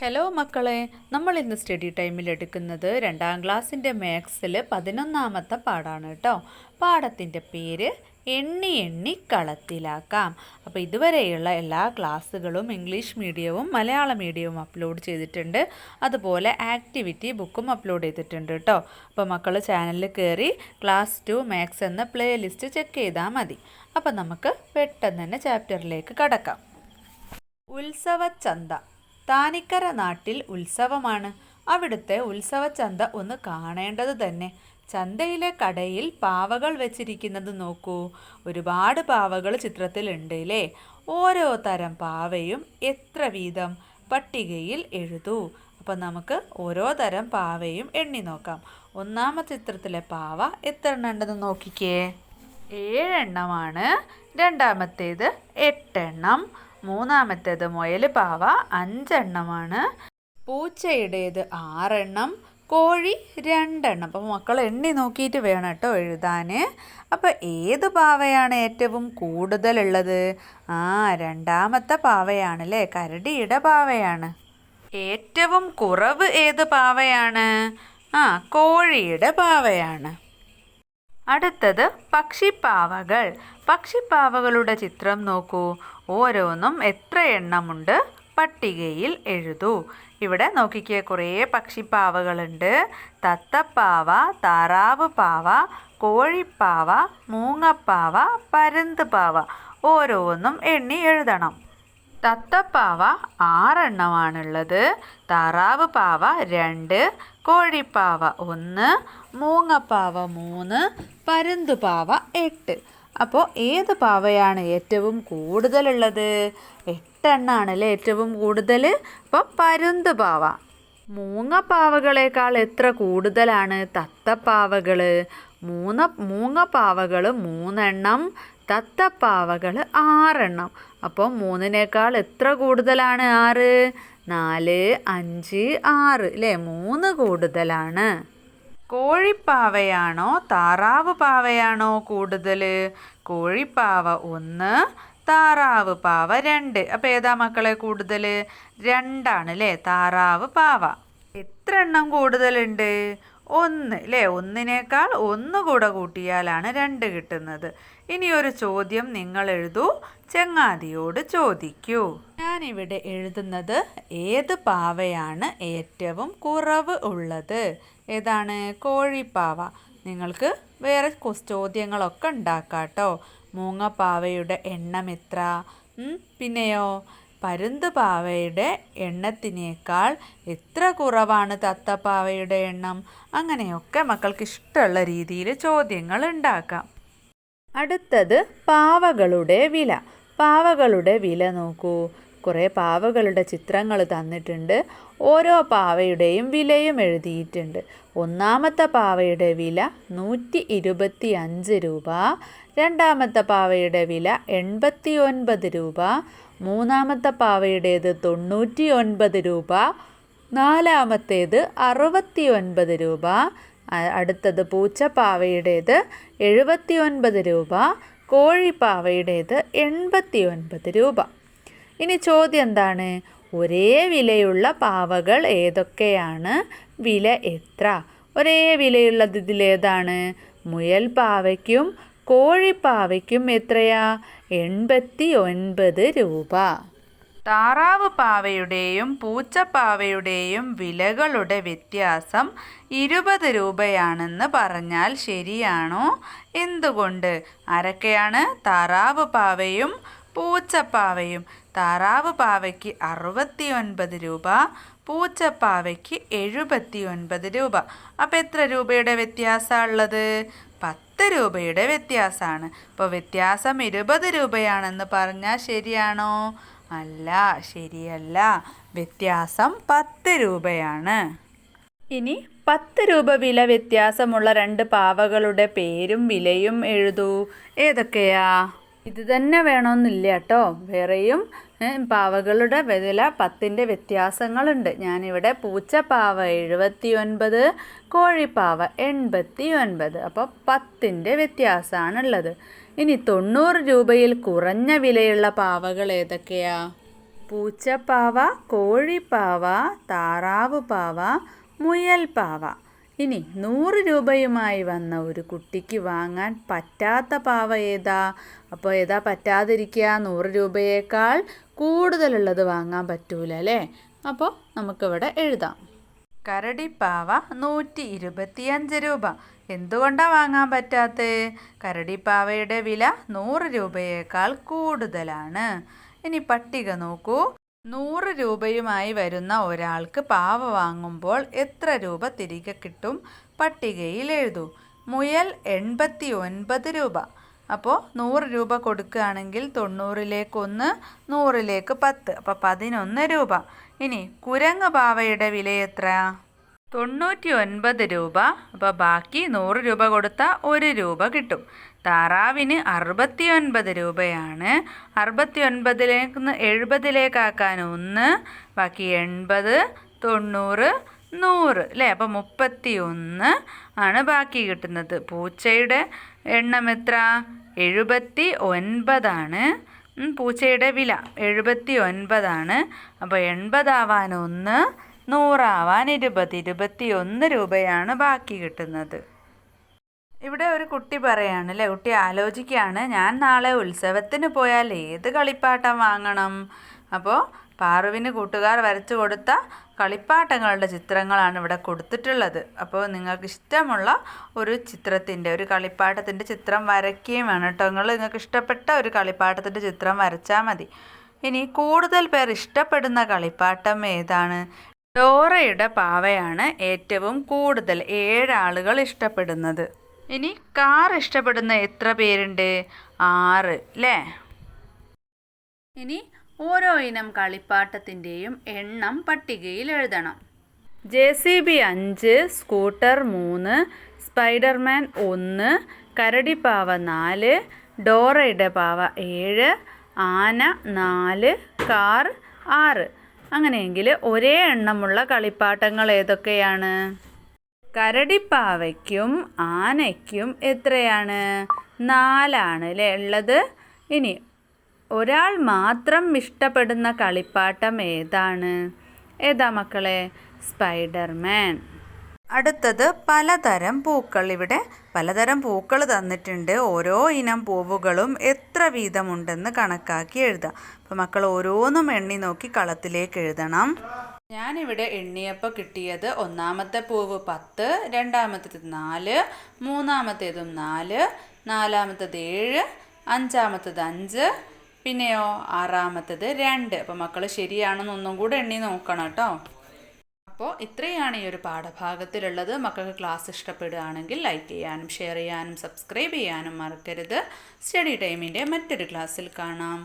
Hello മക്കളെ നമ്മൾ ഇന്ന് സ്റ്റഡി ടൈമിൽ എടുക്കുന്നത് രണ്ടാം ക്ലാസ്സിന്റെ മാത്സിൽ പതിനൊന്നാമത്തെ പാടാണ് കേട്ടോ. പാഠത്തിന്റെ പേര് എണ്ണി എണ്ണി കളത്തിലാക്കാം. അപ്പോൾ ഇതുവരെയുള്ള എല്ലാ ക്ലാസ്സുകളും ഇംഗ്ലീഷ് മീഡിയവും മലയാള മീഡിയവും അപ്ലോഡ് ചെയ്തിട്ടുണ്ട്. അതുപോലെ ആക്ടിവിറ്റി ബുക്കും അപ്ലോഡ് ചെയ്തിട്ടുണ്ട് കേട്ടോ. അപ്പോൾ മക്കൾ ചാനലിൽ കയറി ക്ലാസ് ടു മാത്സ് എന്ന പ്ലേലിസ്റ്റ് ചെക്ക് ചെയ്താൽ മതി. അപ്പോൾ നമുക്ക് പെട്ടെന്ന് തന്നെ ചാപ്റ്ററിലേക്ക് കടക്കാം. ഉത്സവച്ചന്ത താനിക്കര നാട്ടിൽ ഉത്സവമാണ്. അവിടുത്തെ ഉത്സവച്ചന്ത ഒന്ന് കാണേണ്ടത് തന്നെ. ചന്തയിലെ കടയിൽ പാവകൾ വെച്ചിരിക്കുന്നത് നോക്കൂ. ഒരുപാട് പാവകൾ ചിത്രത്തിലുണ്ട് അല്ലേ ഓരോ തരം പാവയും എത്ര വീതം? പട്ടികയിൽ എഴുതൂ. അപ്പം നമുക്ക് ഓരോ തരം പാവയും എണ്ണി നോക്കാം. ഒന്നാമത്തെ ചിത്രത്തിലെ പാവ എത്ര എണ്ണം നോക്കിക്കേ. ഏഴെണ്ണമാണ്. രണ്ടാമത്തേത് എട്ടെണ്ണം. മൂന്നാമത്തേത് മുയൽ പാവ അഞ്ചെണ്ണമാണ്. പൂച്ചയുടേത് ആറെണ്ണം കോഴി രണ്ടെണ്ണം. അപ്പോൾ മക്കൾ എണ്ണി നോക്കിയിട്ട് വേണം കേട്ടോ എഴുതാൻ അപ്പോൾ ഏത് പാവയാണ് ഏറ്റവും കൂടുതലുള്ളത്? ആ രണ്ടാമത്തെ പാവയാണ് അല്ലേ കരടിയുടെ പാവയാണ്. ഏറ്റവും കുറവ് ഏത് പാവയാണ്? ആ കോഴിയുടെ പാവയാണ്. അടുത്തത് പക്ഷിപ്പാവകൾ. പക്ഷിപ്പാവകളുടെ ചിത്രം നോക്കൂ. ഓരോന്നും എത്ര എണ്ണമുണ്ട്? പട്ടികയിൽ എഴുതൂ. ഇവിടെ നോക്കിക്കേ കുറേ പക്ഷിപ്പാവകളുണ്ട്. തത്തപ്പാവ താറാവ് പാവ കോഴിപ്പാവ മൂങ്ങപ്പാവ പരുന്ത് പാവ ഓരോന്നും എണ്ണി എഴുതണം. തത്തപ്പാവ ആറെണ്ണമാണുള്ളത്. താറാവ് പാവ രണ്ട് കോഴിപ്പാവ ഒന്ന് മൂങ്ങപ്പാവ മൂന്ന് പരുന്തുപാവ എട്ട്. അപ്പോൾ ഏത് പാവയാണ് ഏറ്റവും കൂടുതലുള്ളത്? എട്ടെണ്ണാണല്ലേ ഏറ്റവും കൂടുതൽ? അപ്പോൾ പരുന്തുപാവ മൂങ്ങപ്പാവകളേക്കാൾ എത്ര കൂടുതലാണ് തത്തപ്പാവകൾ മൂന്ന് മൂങ്ങപ്പാവകൾ മൂന്നെണ്ണം തത്തപ്പാവകൾ ആറെണ്ണം. അപ്പോൾ മൂന്നിനേക്കാൾ എത്ര കൂടുതലാണ് ആറ്? നാല് അഞ്ച് ആറ്. അല്ലേ മൂന്ന് കൂടുതലാണ്. കോഴിപ്പാവയാണോ? താറാവ് പാവയാണോ കൂടുതൽ കോഴിപ്പാവ ഒന്ന് താറാവ് പാവ രണ്ട്. അപ്പോൾ ഏതാ മക്കളെ കൂടുതൽ രണ്ടാണ് അല്ലേ താറാവ് പാവ. എത്ര എണ്ണം കൂടുതലുണ്ട്? ഒന്ന് അല്ലേ ഒന്നിനേക്കാൾ ഒന്ന് കൂടെ കൂട്ടിയാലാണ് രണ്ട് കിട്ടുന്നത്. ഇനി ഒരു ചോദ്യം നിങ്ങൾ എഴുതൂ. ചങ്ങാതിയോട് ചോദിക്കൂ. ഞാനിവിടെ എഴുതുന്നത് ഏത് പാവയാണ് ഏറ്റവും കുറവ് ഉള്ളത്? ഏതാണ്? കോഴിപ്പാവ. നിങ്ങൾക്ക് വേറെ ചോദ്യങ്ങളൊക്കെ ഉണ്ടാക്കാം കേട്ടോ മൂങ്ങപ്പാവയുടെ എണ്ണം എത്ര? പിന്നെയോ? പരുന്തുപാവയുടെ എണ്ണത്തിനേക്കാൾ എത്ര കുറവാണ് തത്തപ്പാവയുടെ എണ്ണം? അങ്ങനെയൊക്കെ മക്കൾക്ക് ഇഷ്ടമുള്ള രീതിയിൽ ചോദ്യങ്ങൾ ഉണ്ടാക്കാം. അടുത്തത് പാവകളുടെ വില. പാവകളുടെ വില നോക്കൂ. കുറേ പാവകളുടെ ചിത്രങ്ങൾ തന്നിട്ടുണ്ട്. ഓരോ പാവയുടെയും വിലയും എഴുതിയിട്ടുണ്ട്. ഒന്നാമത്തെ പാവയുടെ വില നൂറ്റി ഇരുപത്തി അഞ്ച് രൂപ. രണ്ടാമത്തെ പാവയുടെ വില എൺപത്തി ഒൻപത് രൂപ. മൂന്നാമത്തെ പാവയുടേത് തൊണ്ണൂറ്റി ഒൻപത് രൂപ. നാലാമത്തേത് അറുപത്തി ഒൻപത് രൂപ അടുത്തത് പൂച്ചപ്പാവയുടേത് എഴുപത്തി ഒൻപത് രൂപ. കോഴിപ്പാവയുടേത് എൺപത്തി ഒൻപത് രൂപ. ഇനി ചോദ്യം എന്താണ്? ഒരേ വിലയുള്ള പാവകൾ ഏതൊക്കെയാണ്? വില എത്ര? ഒരേ വിലയുള്ളത് ഇതിലേതാണ് മുയൽ പാവയ്ക്കും കോഴിപ്പാവയ്ക്കും എത്രയാ? എൺപത്തി ഒൻപത് രൂപ. താറാവ് പാവയുടെയും പൂച്ചപ്പാവയുടെയും വിലകളുടെ വ്യത്യാസം ഇരുപത് രൂപയാണെന്ന് പറഞ്ഞാൽ ശരിയാണോ? എന്തുകൊണ്ട്? ആരൊക്കെയാണ് താറാവ് പാവയും പൂച്ചപ്പാവയും. താറാവ് പാവയ്ക്ക് അറുപത്തി ഒൻപത് രൂപ പൂച്ചപ്പാവയ്ക്ക് എഴുപത്തി ഒൻപത് രൂപ. അപ്പം എത്ര രൂപയുടെ വ്യത്യാസമാണ് ഉള്ളത്? പത്ത് രൂപയുടെ വ്യത്യാസമാണ് ഇപ്പോൾ വ്യത്യാസം ഇരുപത് രൂപയാണെന്ന് പറഞ്ഞാൽ ശരിയാണോ? അല്ല ശരിയല്ല. വ്യത്യാസം പത്ത് രൂപയാണ്. ഇനി പത്ത് രൂപ വില വ്യത്യാസമുള്ള രണ്ട് പാവകളുടെ പേരും വിലയും എഴുതൂ. ഏതൊക്കെയാ? ഇത് തന്നെ വേണമെന്നില്ല കേട്ടോ. വേറെയും പാവകളുടെ വില പത്തിന്റെ വ്യത്യാസങ്ങളുണ്ട്. ഞാനിവിടെ പൂച്ചപ്പാവ എഴുപത്തി ഒൻപത് കോഴിപ്പാവ എൺപത്തി ഒൻപത് അപ്പോൾ പത്തിന്റെ വ്യത്യാസമാണുള്ളത്. ഇനി തൊണ്ണൂറ് രൂപയിൽ കുറഞ്ഞ വിലയുള്ള പാവകൾ ഏതൊക്കെയാ? പൂച്ചപ്പാവ കോഴിപ്പാവ താറാവ് പാവ മുയൽ പാവ ഇനി നൂറ് രൂപയുമായി വന്ന ഒരു കുട്ടിക്ക് വാങ്ങാൻ പറ്റാത്ത പാവ ഏതാ? അപ്പോൾ ഏതാ പറ്റാതിരിക്കുക? നൂറ് രൂപയേക്കാൾ കൂടുതലുള്ളത് വാങ്ങാൻ പറ്റൂല അല്ലേ? അപ്പോൾ നമുക്കിവിടെ എഴുതാം. കരടിപ്പാവ നൂറ്റി ഇരുപത്തിയഞ്ച് രൂപ. എന്തുകൊണ്ടാണ് വാങ്ങാൻ പറ്റാത്തത് കരടിപ്പാവയുടെ വില നൂറ് രൂപയേക്കാൾ കൂടുതലാണ്. ഇനി പട്ടിക നോക്കൂ. നൂറ് രൂപയുമായി വരുന്ന ഒരാൾക്ക് പാവ വാങ്ങുമ്പോൾ എത്ര രൂപ തിരികെ കിട്ടും? പട്ടികയിൽ എഴുതൂ. മുയൽ എൺപത്തി ഒൻപത് രൂപ. അപ്പോൾ നൂറ് രൂപ കൊടുക്കുകയാണെങ്കിൽ തൊണ്ണൂറിലേക്ക് ഒന്ന് നൂറിലേക്ക് പത്ത്. അപ്പോൾ പതിനൊന്ന് രൂപ. ഇനി കുരങ്ങ് പാവയുടെ വില എത്ര? തൊണ്ണൂറ്റി ഒൻപത് രൂപ. അപ്പോൾ ബാക്കി നൂറ് രൂപ കൊടുത്താൽ ഒരു രൂപ കിട്ടും. താറാവിന് അറുപത്തി ഒൻപത് രൂപയാണ്. അറുപത്തി ഒൻപതിലേക്ക് എഴുപതിലേക്കാക്കാൻ ഒന്ന് ബാക്കി എൺപത് തൊണ്ണൂറ് നൂറ് അല്ലേ? അപ്പോൾ മുപ്പത്തി ഒന്ന് ആണ് ബാക്കി കിട്ടുന്നത്. പൂച്ചയുടെ എണ്ണം എത്ര? എഴുപത്തി ഒൻപതാണ് പൂച്ചയുടെ വില എഴുപത്തി ഒൻപതാണ് അപ്പോൾ എൺപതാവാൻ ഒന്ന് നൂറാവാൻ ഇരുപത് ഇരുപത്തി ഒന്ന് രൂപയാണ് ബാക്കി കിട്ടുന്നത്. ഇവിടെ ഒരു കുട്ടി പറയാണ് അല്ലേ കുട്ടി ആലോചിക്കുകയാണ്. ഞാൻ നാളെ ഉത്സവത്തിന് പോയാൽ ഏത് കളിപ്പാട്ടം വാങ്ങണം? അപ്പോൾ പാറുവിന് കൂട്ടുകാർ വരച്ചു കൊടുത്ത കളിപ്പാട്ടങ്ങളുടെ ചിത്രങ്ങളാണ് ഇവിടെ കൊടുത്തിട്ടുള്ളത്. അപ്പോൾ നിങ്ങൾക്ക് ഇഷ്ടമുള്ള ഒരു ചിത്രത്തിന്റെ ഒരു കളിപ്പാട്ടത്തിന്റെ ചിത്രം വരയ്ക്കുകയും വേണം കേട്ടോ. നിങ്ങൾ നിങ്ങൾക്ക് ഇഷ്ടപ്പെട്ട ഒരു കളിപ്പാട്ടത്തിന്റെ ചിത്രം വരച്ചാൽ മതി. ഇനി കൂടുതൽ പേർ ഇഷ്ടപ്പെടുന്ന കളിപ്പാട്ടം ഏതാണ്? ഡോറയുടെ പാവയാണ് ഏറ്റവും കൂടുതൽ ഏഴാളുകൾ ഇഷ്ടപ്പെടുന്നത്. ഇനി കാർ ഇഷ്ടപ്പെടുന്ന എത്ര പേരുണ്ട്? ആറ് അല്ലേ ഇനി ഓരോ ഇനം കളിപ്പാട്ടത്തിന്റെയും എണ്ണം പട്ടികയിൽ എഴുതണം. ജെ സി ബി അഞ്ച് സ്കൂട്ടർ മൂന്ന് സ്പൈഡർമാൻ ഒന്ന് കരടിപ്പാവ നാല് ഡോറയുടെ പാവ ഏഴ് ആന നാല് കാർ ആറ്. അങ്ങനെയെങ്കിൽ ഒരേ എണ്ണമുള്ള കളിപ്പാട്ടങ്ങൾ ഏതൊക്കെയാണ്? കരടിപ്പാവയ്ക്കും ആനയ്ക്കും എത്രയാണ്? നാലാണ് അല്ലേ ഉള്ളത്? ഇനി ഒരാൾ മാത്രം ഇഷ്ടപ്പെടുന്ന കളിപ്പാട്ടം ഏതാണ്? ഏതാ മക്കളെ? സ്പൈഡർമാൻ. അടുത്തത് പലതരം പൂക്കൾ. ഇവിടെ പലതരം പൂക്കൾ തന്നിട്ടുണ്ട്. ഓരോ ഇനം പൂവുകളും എത്ര വീതമുണ്ടെന്ന് കണക്കാക്കി എഴുതാം. അപ്പോൾ മക്കൾ ഓരോന്നും എണ്ണി നോക്കി കളത്തിലേക്ക് എഴുതണം. ഞാനിവിടെ എണ്ണിയപ്പോൾ കിട്ടിയത് ഒന്നാമത്തെ പൂവ് പത്ത് രണ്ടാമത്തേത് നാല് മൂന്നാമത്തേതും നാല് നാലാമത്തേത് ഏഴ് അഞ്ചാമത്തേത് അഞ്ച് പിന്നെയോ ആറാമത്തേത് രണ്ട്. അപ്പോൾ മക്കൾ ശരിയാണെന്ന് ഒന്നും കൂടെ എണ്ണി നോക്കണം കേട്ടോ. അപ്പോൾ ഇത്രയാണ് ഈ ഒരു പാഠഭാഗത്തിലുള്ളത്. മക്കൾക്ക് ക്ലാസ് ഇഷ്ടപ്പെടുകയാണെങ്കിൽ ലൈക്ക് ചെയ്യാനും ഷെയർ ചെയ്യാനും സബ്സ്ക്രൈബ് ചെയ്യാനും മറക്കരുത്. സ്റ്റഡി ടൈമിന്റെ മറ്റൊരു ക്ലാസ്സിൽ കാണാം.